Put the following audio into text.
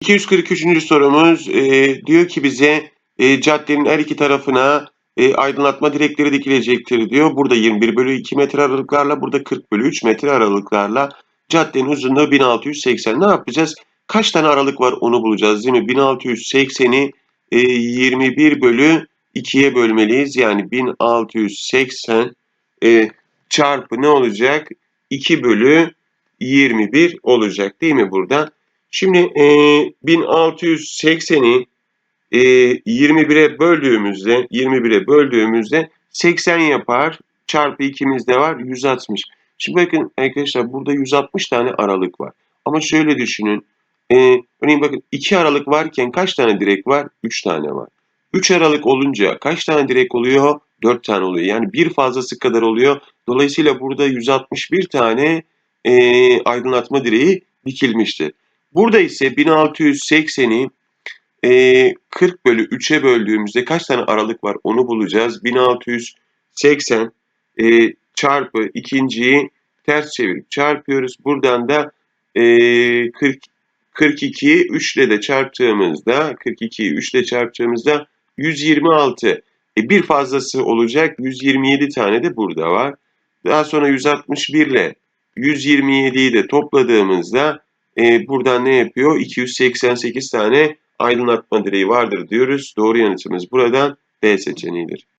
243. sorumuz e, diyor ki bize e, caddenin her iki tarafına e, aydınlatma direkleri dikilecektir diyor. Burada 21 bölü 2 metre aralıklarla burada 40 bölü 3 metre aralıklarla caddenin uzunluğu 1680. Ne yapacağız? Kaç tane aralık var onu bulacağız değil mi? 1680'i e, 21 bölü 2'ye bölmeliyiz. Yani 1680 e, çarpı ne olacak? 2 bölü 21 olacak değil mi burada? Şimdi e, 1680'i e, 21'e böldüğümüzde 21'e böldüğümüzde 80 yapar. Çarpı 2'miz de var 160. Şimdi bakın arkadaşlar burada 160 tane aralık var. Ama şöyle düşünün. E, örneğin bakın 2 aralık varken kaç tane direk var? 3 tane var. 3 aralık olunca kaç tane direk oluyor? 4 tane oluyor. Yani bir fazlası kadar oluyor. Dolayısıyla burada 161 tane e, aydınlatma direği dikilmiştir. Burada ise 1680'i e, 40 bölü 3'e böldüğümüzde kaç tane aralık var onu bulacağız. 1680 e, çarpı ikinciyi ters çevirip çarpıyoruz. Buradan da e, 40 42'yi 3 ile de çarptığımızda 42'yi 3 ile çarptığımızda 126. E, bir fazlası olacak. 127 tane de burada var. Daha sonra 161 ile 127'yi de topladığımızda e, buradan ne yapıyor? 288 tane aydınlatma direği vardır diyoruz. Doğru yanıtımız buradan B seçeneğidir.